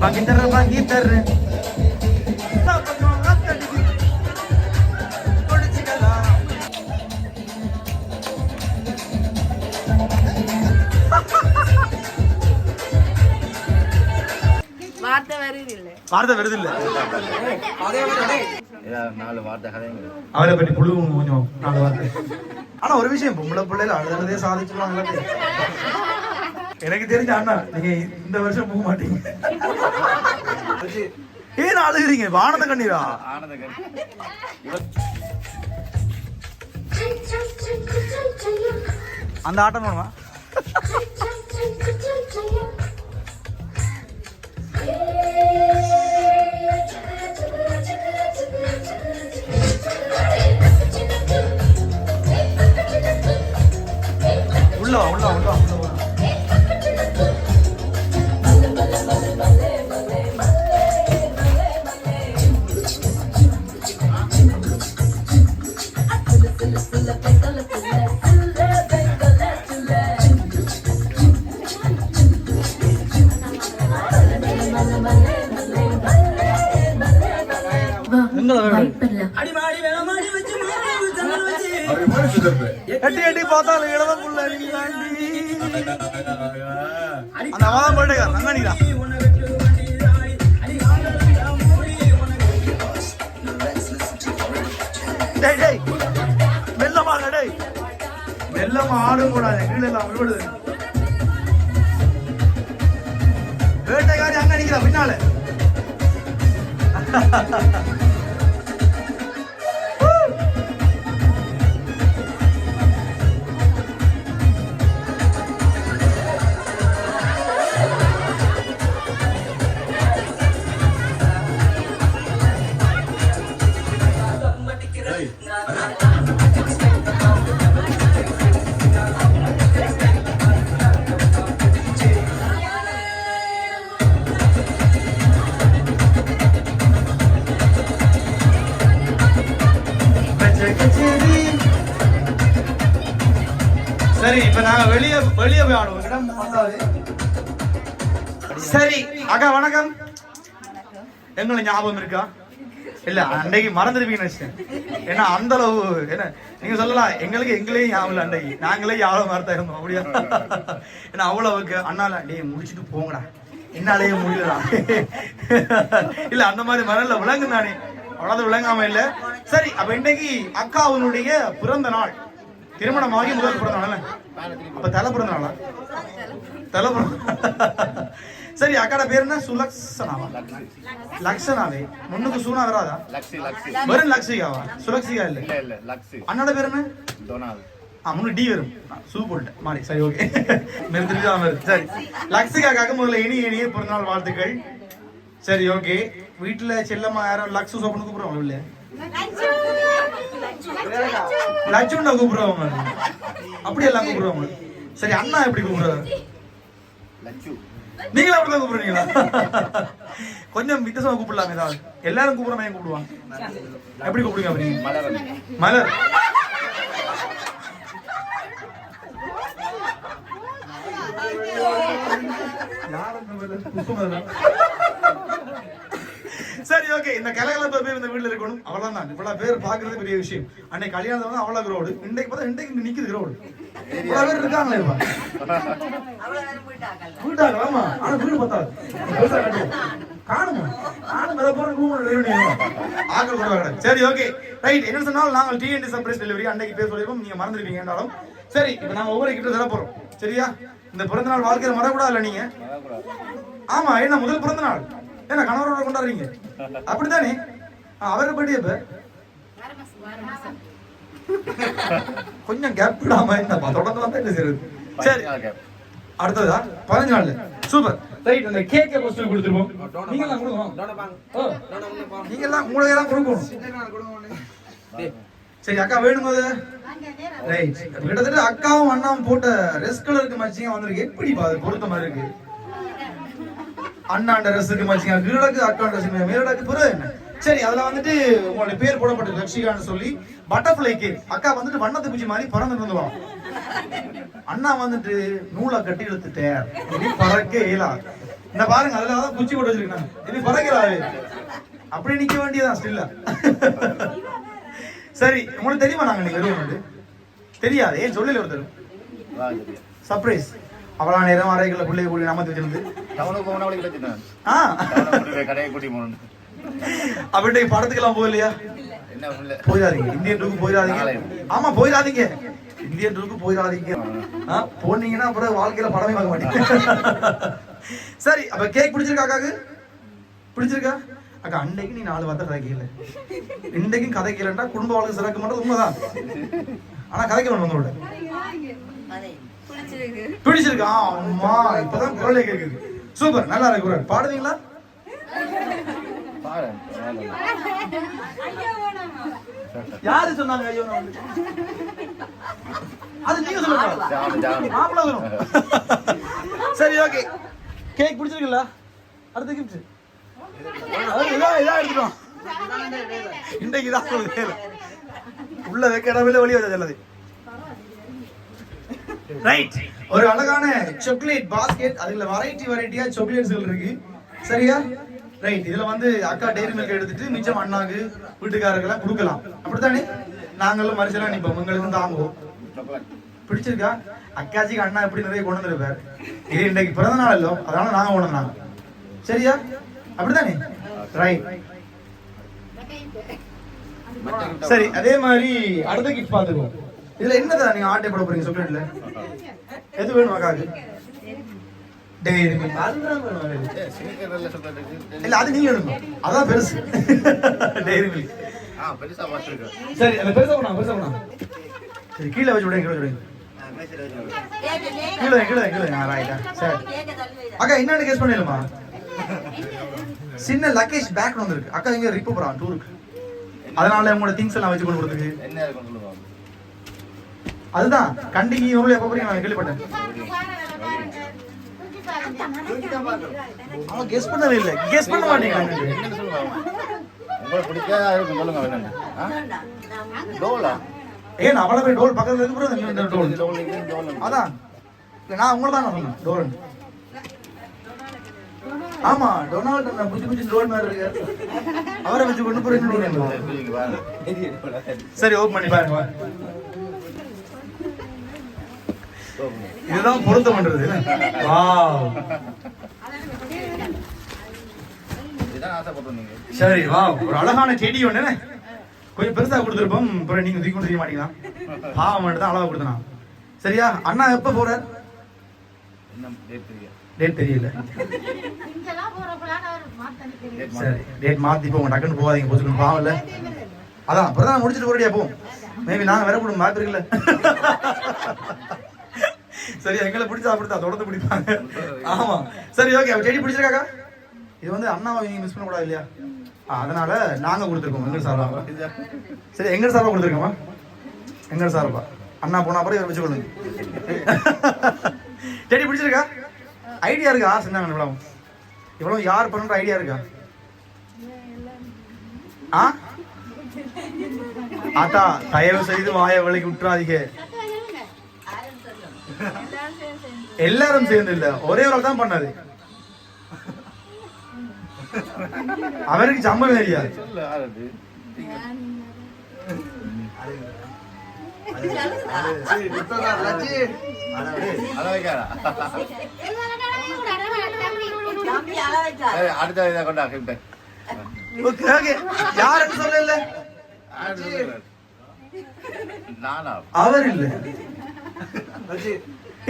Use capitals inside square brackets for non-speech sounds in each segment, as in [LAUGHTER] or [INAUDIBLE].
வாங்கி தர்றேன் வாங்கி தர்றேன். வார்த்தை வருது இல்ல நாலு வார்த்தை அவரை பற்றி புழுவும் கொஞ்சம் நாலு வார்த்தை ஆனா ஒரு விஷயம் பொம்பளை பிள்ளைல அழுதே சாதிச்சுருவாங்க எனக்கு தெரிஞ்ச அண்ணா நீங்க இந்த வருஷம் போக மாட்டீங்க. ஏன் அழுகிறீங்க? வானத கண்ணீரா? ஆனந்த அந்த ஆட்டம் வேணுமா உள்ள வா உள்ள உள்ள எட்டி எட்டி பார்த்தாலும் இடதான் புள்ள. அந்த அவதான் போயிட்டே ரங்கானிடா டேய் டேய். மெல்லமாக டேய். மெல்லமா ஆடும் கூடாது கீழே எல்லாம் விழுது. வேட்டைக்காரி அங்க நிக்கிறா பின்னால. [LAUGHS] சரி அக்கா வணக்கம். எங்களை ஞாபகம் இருக்கா? இல்ல அன்னைக்கு மறந்துருப்பீங்கன்னு நினைச்சேன். ஏன்னா அந்த அளவு என்ன நீங்க சொல்லலாம் எங்களுக்கு எங்களையும் ஞாபகம் இல்லை அன்னைக்கு. நாங்களே யாரும் மறத்தா இருந்தோம் அப்படியா? ஏன்னா அவ்வளவுக்கு அண்ணால டேய் முடிச்சுட்டு போங்கடா. என்னாலேயே முடியலடா. இல்ல அந்த மாதிரி மரல விளங்கு நானே அவ்வளவு விளங்காம இல்ல. சரி அப்ப இன்னைக்கு அக்காவுனுடைய பிறந்த நாள். திருமணமாகி முதல் பிறந்த நாள் அப்ப தலை பிறந்த நாளா? தலை பிறந்த சரி அக்காட பேர் என்ன? சுலக்ஷனாவா? லக்ஷனாவே. முன்னுக்கு சூனா வராதா? லக்ஸி லக்ஸி வெறும் லக்ஷிகாவா? சுலக்ஷிகா இல்ல. இல்ல இல்ல லக்ஸி அண்ணோட பேர் என்ன? டொனால்ட். ஆ முன்னு டி வரும். சூ போட்டேன் மாறி சரி ஓகே. நிறுத்திட்டு வருது சரி. லக்ஷிகாக்காக முதல்ல இனி இனிய பிறந்தநாள் வாழ்த்துக்கள். சரி ஓகே. வீட்டுல செல்லம்மா யாரும் லக்ஷு சோப்பனு கூப்பிடுவாங்க இல்ல லட்சுண்டா கூப்பிடுவாங்க அப்படி எல்லாம் கூப்பிடுவாங்க சரி அண்ணா எப்படி லச்சு நீங்களும் அப்படிதான் கூப்பிடுறீங்களா? கொஞ்சம் வித்தியாசமா கூப்பிடலாம் ஏதாவது எல்லாரும் கூப்பிடுற மாதிரி கூப்பிடுவாங்க. எப்படி கூப்பிடுங்க அப்படி? மலர். சரி ஓகே இந்த கலகலப்ப பேர் இந்த வீட்டுல இருக்கணும். அவ்வளவுதான். இவ்வளவு பேர் பாக்குறது பெரிய விஷயம். அன்னைக்கு கல்யாணம் அவ்வளவு க்ரௌடு இன்னைக்கு பார்த்தா இன்னைக்கு நிக்குது ரோடு பேர் இருக்காங்களே இப்ப வீட்டாங்க ஆமா. ஆனா வீடு பத்தாது பெருசா கட்டுவோம் காணுங்க. நானும் மேல போற ரூம் ஆக்கள் கூட கிடையாது சரி ஓகே ரைட் என்ன சொன்னாலும் நாங்கள் டிஎன்டி சர்ப்ரைஸ் டெலிவரி அன்னைக்கு பேர் சொல்லிருப்போம் நீங்க மறந்துருப்பீங்க என்றாலும். சரி இப்போ நாங்க ஒவ்வொரு கிட்ட தர போறோம். சரியா? இந்த பிறந்த நாள் வாழ்க்கையில மறக்கூடாதுல்ல நீங்க? ஆமா என்ன முதல் பிறந்த நாள் என்ன கணவரோட கொண்டாடுறீங்க? அப்படித்தானே? ஆ, அவரை படி [LAUGHS] கொஞ்சம் கேப் விடாம என்னப்பா தொடர்ந்து வந்தா என்ன செய்யறது சரி. அடுத்ததா? பதினஞ்சு நாள்ல சூப்பர். ரைட் அந்த கேக்கை ஃபர்ஸ்ட் கொடுத்துருவோம் நீங்க எல்லாம் கொடுங்க நீங்க எல்லாம் உங்களுக்கு எல்லாம் கொடுக்கணும். சரி அக்கா வேணும் அது? ரைட் கிட்டத்தட்ட அக்காவும் அண்ணாவும் போட்ட ரெஸ் கலருக்கு மச்சிங்க வந்திருக்கு. எப்படி அது பொருத்த மாதிரி இருக்கு? அண்ணாண்ட ரெஸ்ஸுக்கு மச்சிங்க கீழக்கு அக்காண்ட மேலடக்கு பிறகு என்ன? சரி அதுல வந்துட்டு உங்களுடைய பேர் போடப்பட்டு லக்ஷிகான்னு சொல்லி பட்டர்ஃப்ளை கேக் அக்கா வந்துட்டு வண்ணத்து பூச்சி மாதிரி பறந்து இருந்துவாங்க அண்ணா வந்துட்டு நூலை கட்டி இழுத்துட்டேன். இனி பறக்க இயலாது இந்த பாருங்க அதுல தான் குச்சி போட்டு வச்சிருக்கேன் இது பறக்கிறாரு. அப்படி நிக்க வேண்டியதான் ஸ்டில்ல சரி உங்களுக்கு தெரியுமா நாங்க நீங்க வருவோம் தெரியாது ஏன் சொல்லல ஒருத்தர்? சர்ப்ரைஸ் அவ்வளோ நேரம் அறைகளை பிள்ளைய கூடி நாம வச்சிருந்து டவுனுக்கு ஆ. கடையை கூட்டி போகணும். அப்படின்ட்டு படத்துக்கெல்லாம் போகலையா? போயிடாதீங்க. இந்தியன் டூக்கு போயிடாதீங்க. ஆமா போயிடாதீங்க. இந்தியன் டூக்கு போயிடாதீங்க. ஆ, போனீங்கன்னா அப்புறம் வாழ்க்கையில படமே பார்க்க மாட்டீங்க. சரி அப்ப கேக் பிடிச்சிருக்கா அக்காக்கு? பிடிச்சிருக்கா? அக்கா அன்னைக்கு நீ நாலு வார்த்தை கதைக்கல இன்றைக்கும் கதைக்கலன்னா குடும்ப வாழ்க்கை சிறக்க மாட்டது உண்மைதான். ஆனா கதைக்கணும் உங்களோட பிடிச்சிருக்கு. பிடிச்சிருக்கா? அம்மா இப்பதான் குரலே கேக்குது. சூப்பர் நல்லா இருக்கு பாடுவீங்களா? யாரு சொன்னாங்க ஐயோ? அது நீங்க சொல்லுங்க. மாப்பிள்ள வரும். சரி ஓகே கேக் பிடிச்சிருக்குல்ல? அடுத்த கிஃப்ட் இதான் இதான் எடுத்துட்டோம். இன்றைக்கு தான் ஒரு வேலை. உள்ள வைக்க இடமில்ல வெளியே வச்சா செல்லது ரைட் ஒரு அழகான சாக்லேட் பாஸ்கெட் அதுல வெரைட்டி வெரைட்டியா சாக்லேட்ஸ்கள் இருக்கு. சரியா? ரைட் இதுல வந்து அக்கா டெய்ரி மில்க் எடுத்துட்டு மிச்சம் அண்ணாக்கு வீட்டுக்காரர்கள்லாம் கொடுக்கலாம். அப்படித்தானே? நாங்களும் மறுசெல்லாம் நிப்போம். எங்களுக்கு தாங்குவோம் பிடிச்சிருக்கா? அக்காச்சிக்கு அண்ணா எப்படி நிறைய கொண்டு வந்திருப்பார்? இது இன்னைக்கு பிறந்த நாள் இல்லோ அதனால நாங்க கொண்டு வந்தாங்க சரியா? அப்படித்தானே? ரைட் சரி அதே மாதிரி அடுத்த கிஃப்ட் பாத்துக்கோ இதுல என்னதான் நீங்க ஆட்டை போட போறீங்க சாக்லேட்ல எது வேணும் அக்காக்கு டெய்ரி மில்க் அதுதான் வேணும் எனக்கு. சினிக்கரில் சாக்லேட் இல்ல அது நீங்க எடுங்க. அதான் பெருசு. டெய்ரி மில்க் பெருசா சரி அந்த பெருசா போனா பெருசா போனா சரி கீழே வச்சு விடுங்க கீழே விடுங்க. கீழே கீழே கீழே ஆ ரைட்டா சரி. அக்கா என்னன்னு கேஸ் பண்ணிடலாமா சின்ன லக்கேஜ் பேக் வந்துருக்கு அக்கா இங்க ரிப்பு போறான் டூருக்கு அதனால உங்களோட திங்ஸ் எல்லாம் வச்சு கொண்டு கொடுத்துருக்கு அதுதான். கண்டிக்கு ஒரு எப்ப போறீங்க? நான் கேள்விப்பட்டேன். அவன் கெஸ் பண்ணவே இல்லை. கெஸ் பண்ண மாட்டீங்க உங்களுக்கு பிடிக்காத சொல்லுங்க வேணுங்க டோலா? ஏன் அவ்வளவு போய் டோல் பக்கத்துல இருக்கு டோல். டோல் அதான். நான் உங்களை தான் சொன்னேன் டோல். ஆமா டொனால்டு நான் டோல் மாதிரி இருக்காரு. அவரை வச்சு கொண்டு போறீங்க சரி ஓப்பன் பண்ணி பாருங்க வா. இதுதான் பொருத்தம் பண்றது ஆசைப்பட்டிருந்தீங்க சரி வா ஒரு அழகான செடி ஒண்ணு என்ன? கொஞ்சம் பெருசா கொடுத்துருப்போம். அப்புறம் நீங்க தூக்கி கொண்டு செய்ய மாட்டீங்களா? பாவம் மட்டும் தான் அளவா கொடுத்தனா. சரியா? அண்ணா எப்ப இன்னும் டேட் தெரியல. சரி டேட் மாத்தி போங்க டக்குன்னு போகாதீங்க போச்சுக்கணும் பாவம் இல்ல. அதான் அப்புறம் முடிச்சிட்டு போறடியா போ. மேபி நாங்க வேற கூட வாய்ப்பு இருக்குல்ல. சரி எங்களை பிடிச்சா அப்படித்தான் தொடர்ந்து பிடிப்பாங்க. ஆமா. சரி ஓகே அவ செடி பிடிச்சிருக்காக்கா? இது வந்து அண்ணாவை நீங்க மிஸ் பண்ண கூடாது இல்லையா அதனால நாங்க கொடுத்துருக்கோம் எங்க சார்பா. சரி எங்க சார்பா கொடுத்துருக்கோமா? எங்க சார்பா. அண்ணா போனா அப்புறம் இவரை வச்சுக்கொள்ளுங்க. செடி பிடிச்சிருக்கா? ஐடியா இருக்கா? செஞ்சாங்க இவ்வளவு. இவ்வளவு யார் பண்ற ஐடியா இருக்கா? ஆ? ஆத்தா தயவு செய்து வாய விலைக்கு விட்டுறாதீங்க. எல்லாரும் சேர்ந்து இல்ல. ஒரே ஒரு தான் பண்ணாரு. அவருக்கு சம்பளம் தெரியாது அடுத்த கொண்டா யாருன்னு சொல்லல. நானா? அவர் இல்ல.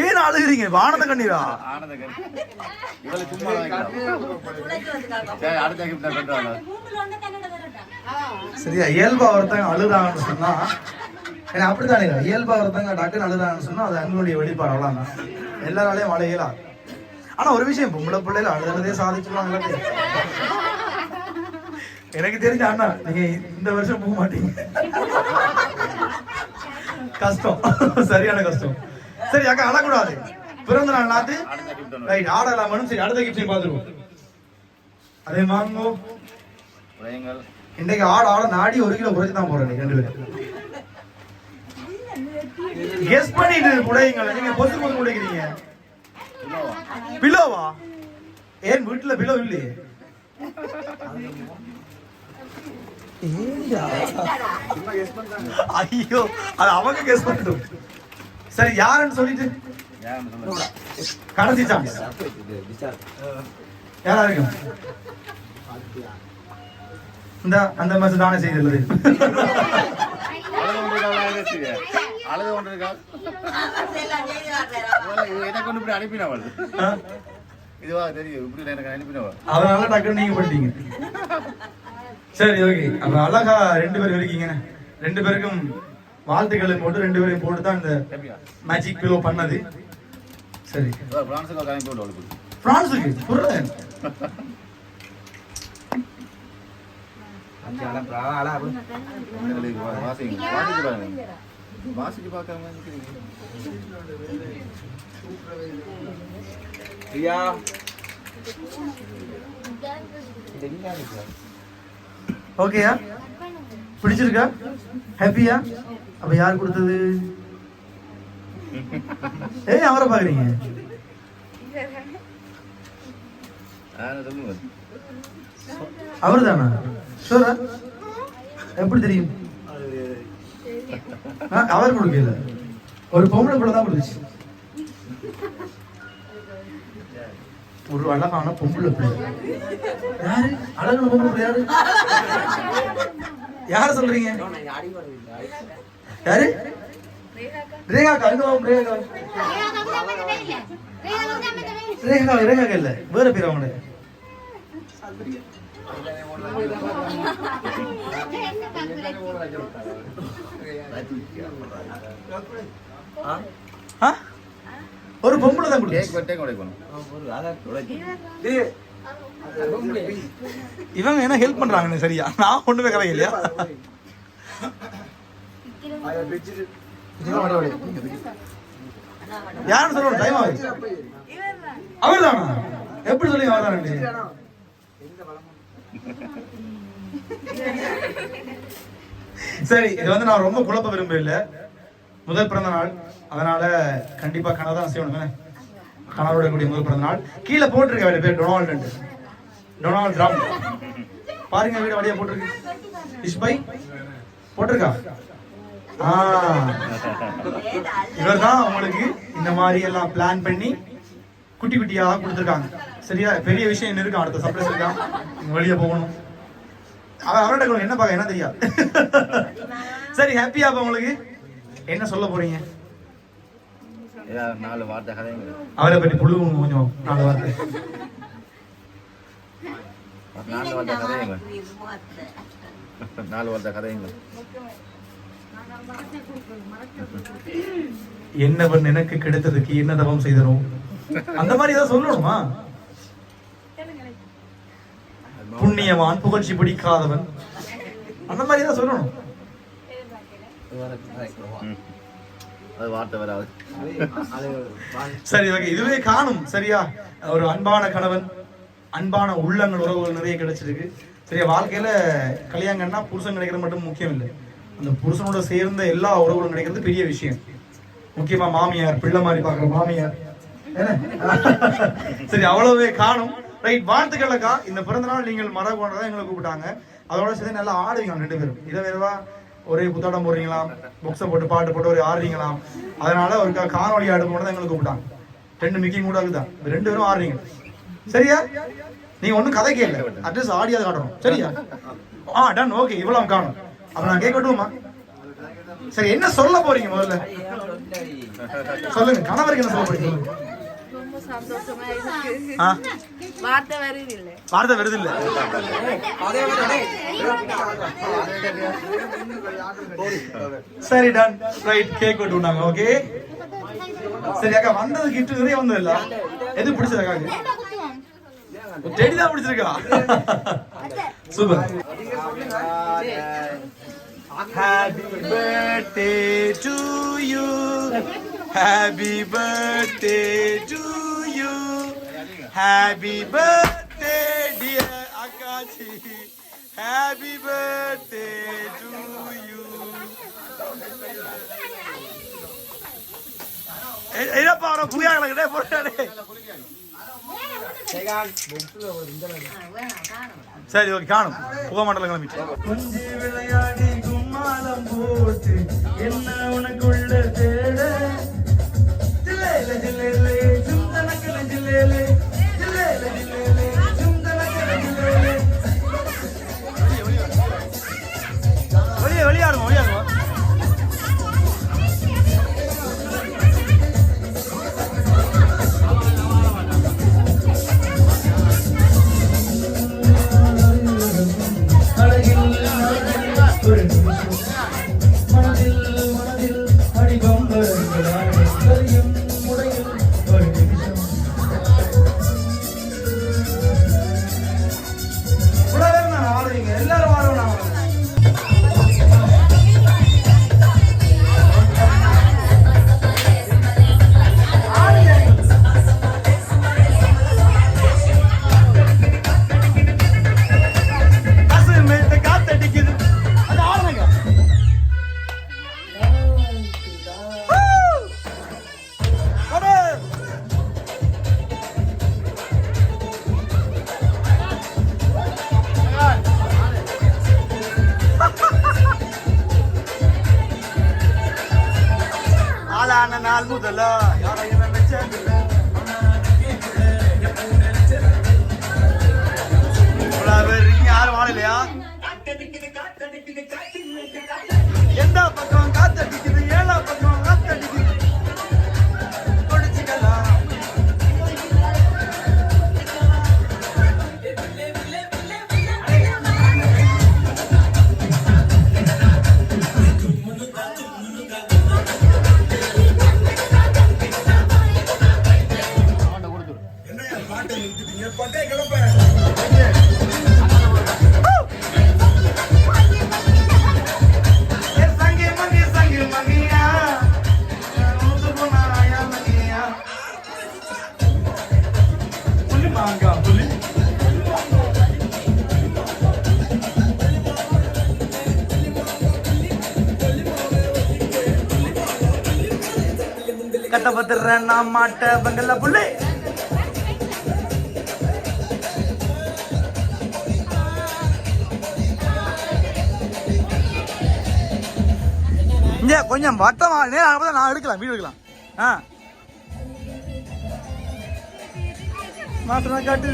ஏன் அழுகுறீங்க. வானத கண்ணீரா? ஆனந்த சரியா இயல்பா ஒருத்தங்க அழுதாங்கன்னு சொன்னா ஏன்னா அப்படித்தானே இயல்பா ஒருத்தங்க டக்குன்னு அழுதாங்கன்னு சொன்னா அது அன்புடைய வெளிப்பாடு. அவ்வளவுதான்? எல்லாராலையும் அழையலாம் ஆனா ஒரு விஷயம் பொம்பளை பிள்ளைல அழுதே சாதிச்சுருவாங்க எனக்கு தெரிஞ்ச அண்ணா நீங்க இந்த வருஷம் போக மாட்டீங்க. கஷ்டம். சரியான கஷ்டம். சரி அக்கா அழக்கூடாது பிறந்த நாள் நாத்து. ரைட் ஆடலாமனு சரி அடுத்த கிஃப்ட் பார்த்துருவோம். அதே மாங்கோ. இன்னைக்கு ஆட ஆட நாடி ஒரு கிலோ குறைச்சு தான் போறேன் ரெண்டு பேரும். கெஸ் பண்ணிட்டு புடையுங்கள நீங்க பொத்து பொத்து புடைக்கிறீங்க பிலோவா ஏன் வீட்டுல பிலோ இல்லையே? ஐயோ அது அவங்க கேஸ் பண்ணட்டும். சரி யாருன்னு சொல்லிட்டு யாருன்னு சொல்லுங்க. கடைசி சான்ஸ் யாரா இருக்கும் இந்த அந்த மாதிரி தானே செய்துள்ளது அழுது கொண்டிருக்காளா எங்கச்சிங்க? அழுது கொண்டிருக்காள். இது எனக்கு ஒண்ணு இப்படி அனுப்பினவள். இதுவா தெரியும் இப்படி எனக்கு அனுப்பினவள் அதனால டக்குன்னு நீங்க பண்ணிட்டீங்க சரி ஓகே அப்ப அழகா ரெண்டு பேரும் இருக்கீங்க ரெண்டு பேருக்கும் வாழ்த்துக்களை போட்டு ரெண்டு பேரையும் போட்டு தான் இந்த மேஜிக் பிலோ பண்ணது. சரி. பிரான்ஸுக்கு ஒரு அனுப்பி விட்டு அவளுக்கு பிரான்ஸுக்கு? புரியல எங்களுக்கு வா- வாசிங்க வாசிச்சு பாருங்க வாசிச்சு பார்க்காம இருக்கிறீங்க ஓகேயா? பிடிச்சிருக்கா? ஹாப்பியா அப்ப யார் கொடுத்தது? ஏய் அவரை பாக்குறீங்க அவர் தானா ஷூரா? எப்படி தெரியும்? அவர் கொடுக்கல. ஒரு பொம்பளை பிள்ளை தான் கொடுத்துச்சு. ஒரு அழகான பொம்பளை பிள்ளை. யாரு? அழகான பொம்பளை பிள்ளை யாரு? யார சொல்றீங்க? யாரு? ரேகாக்கா அங்க வாங்க ரேகாக்கா. ரேகா ரேகாக்கா இல்ல. வேற பேர் அவங்க ஆ? ஒரு பொம்பளை தான் இவங்க என்ன ஹெல்ப் பண்றாங்க சரியா? நான் ஒண்ணுமே கதை இல்லையா? யாருன்னு சொல்லணும் டைம் ஆகுது. அவர் எப்படி சொல்லி அவர் சரி இது வந்து நான் ரொம்ப குழப்ப விரும்பல முதல் பிறந்த நாள். அதனால கண்டிப்பா கனவு தான் செய்யணும். கனவோட கூடிய முதல் பிறந்த நாள். கீழே போட்டிருக்க வேற பேர் டொனால்டு டொனால்ட் ட்ரம் பாருங்க வீடு வழியா போட்டிருக்கு. இஷ்பை போட்டிருக்கா? இவர் தான் உங்களுக்கு இந்த மாதிரி எல்லாம் பிளான் பண்ணி குட்டி குட்டியா கொடுத்துருக்காங்க. சரியா? பெரிய விஷயம் என்ன இருக்கு. அடுத்த சர்ப்ரைஸ் இருக்கா வெளியே போகணும். அவன் கொடுங்க, என்ன பார்க்க என்ன தெரியாது. சரி ஹாப்பியா அப்ப உங்களுக்கு? என்ன சொல்ல போறீங்க? நாலு வார்த்தை அவரை பற்றி புழுவும் கொஞ்சம் நாலு வார்த்தை. நாலு வார்த்தை கதைங்க. நாலு வார்த்தை கதைங்க. என்னவன் எனக்கு கிடைத்ததுக்கு என்ன தவம் செய்தனோ? அந்த மாதிரி ஏதாவது சொல்லணுமா? புண்ணியவான் புகழ்ச்சி பிடிக்காதவன். அந்த மாதிரி ஏதாவது சொல்லணும்? சரி ஓகே. இதுவே காணும் சரியா? ஒரு அன்பான கணவன் அன்பான உள்ளங்கள் உறவுகள் நிறைய கிடைச்சிருக்கு. சரியா வாழ்க்கையில கல்யாணம்னா புருஷன் கிடைக்கிறது மட்டும் முக்கியம் இல்லை அந்த புருஷனோட சேர்ந்த எல்லா உறவுகளும் கிடைக்கிறது பெரிய விஷயம். முக்கியமா மாமியார் பிள்ளை மாதிரி பாக்குற மாமியார். சரி அவ்வளவே காணும். ரைட் வாழ்த்துக்கள்லக்கா. இந்த பிறந்த நாள் நீங்கள் மர கொண்டதான் எங்களை கூப்பிட்டாங்க. அதோட சேர்ந்து நல்லா ஆடுவீங்க ரெண்டு பேரும். இதை வேறவா? ஒரே புத்தாட்டம் போடுறீங்களா புக்ஸை போட்டு பாட்டு போட்டு ஒரு ஆடுறீங்களாம். அதனால ஒரு காணொலி ஆடு போனதான் எங்களை கூப்பிட்டாங்க. ரெண்டு மிக்கிங் கூட இருக்குதான் ரெண்டு பேரும் ஆடுறீங்க. சரியா? நீங்க ஒன்றும் கதை கேட்கல அட்ரஸ் ஆடியாவது காட்டணும். சரியா? ஆ டன் ஓகே இவ்வளவு காணும். அப்ப நான் கேட்கட்டுமா? சரி என்ன சொல்ல போறீங்க முதல்ல? சொல்லுங்க கணவருக்கு என்ன சொல்ல போறீங்க? சொல்லுங்க. ரொம்ப சந்தோஷமா இருக்கு. ஆ? வார்த்தை வருது இல்ல. வார்த்தை வருது இல்ல. சரி டன் ரைட் கேக் வெட்டு விட்டாங்க ஓகே சரி அக்கா வந்தது கிஃப்ட் நிறைய வந்தது இல்ல எது பிடிச்சது டெடி தான் பிடிச்சிருக்கா? Super happy birthday to you happy birthday to you happy birthday dear அக்காச்சி happy birthday to you என்னப்பா அவனை புரியா கிடக்குதே போட்டாடே சரி ஓகே காணும் புகை மண்டலம் கிளம்பி போட்டு என்ன உனக்குள்ள தேட? ஜில்லேல ஜில்லேலே ஜும்தனக்கல ஜில்லேலே ஜில்லேல அழகில் ஒரு நாள் முதல்ல யாரையும் நினைச்சதில்ல யாரும் வாழலையா? கட்ட நான் மாட்ட பங்கல்ல புள்ளி. இங்க கொஞ்சம் வட்டமா நேரம் நான் எடுக்கலாம் வீடு எடுக்கலாம். ஆ. மாத்திரம் காட்டு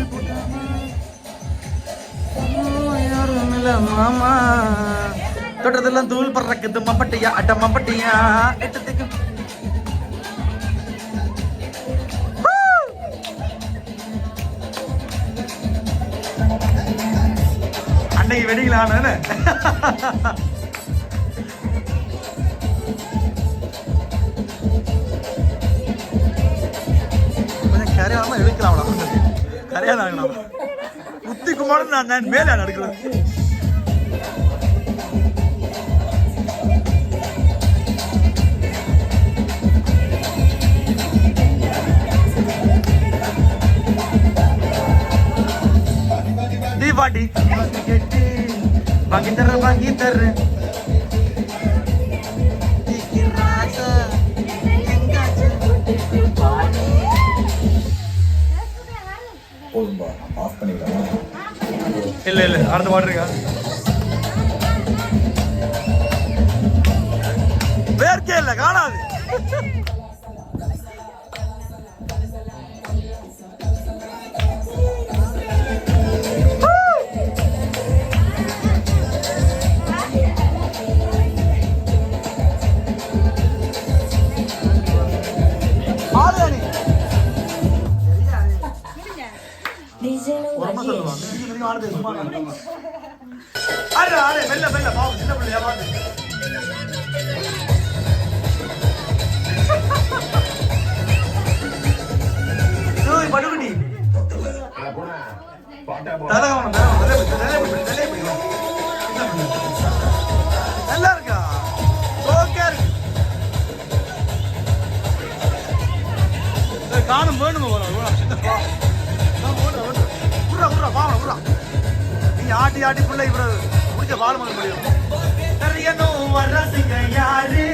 யாரும் இல்ல மாமா. தொட்டதெல்லாம் தூள் பறக்குது மம்பட்டியா அட்ட மம்பட்டியா. எட்டத்துக்கு அன்னைக்கு வெடிக்கலான்னு கொஞ்சம் கரையாம எடுக்கலாம் கரையா கரையாதான் முத்தி குமாரன் நான் நான் மேலே நடக்கிறேன் தீபாட்டி கேட்டு வாங்கி தர வாங்கி தர போதும்பா ஆஃப் பண்ணிக்கலாமா இல்ல இல்ல அடுத்த பாட்டு இருக்கா வேர்க்கே இல்ல காணாது. உரமா சொல்லுவாங்க நீங்க ஆடுது சும்மா ஆடு ஆடு மெல்ல மெல்ல பாவம் சின்ன பிள்ளையா ஏய் படுகுடி. தலகவனம் தலகவனம் தலை பிடி தலை பிடி தலை பிடி நல்லா இருக்கா? ஓகே இருக்கு. காணும் வேணுமா வரும் நீங்க ஆட்டி ஆட்டி பிள்ளை இவ்வளவு முடிச்ச பால் மகன் முடியும். தெரியணும் வர்றதுங்க யாரு?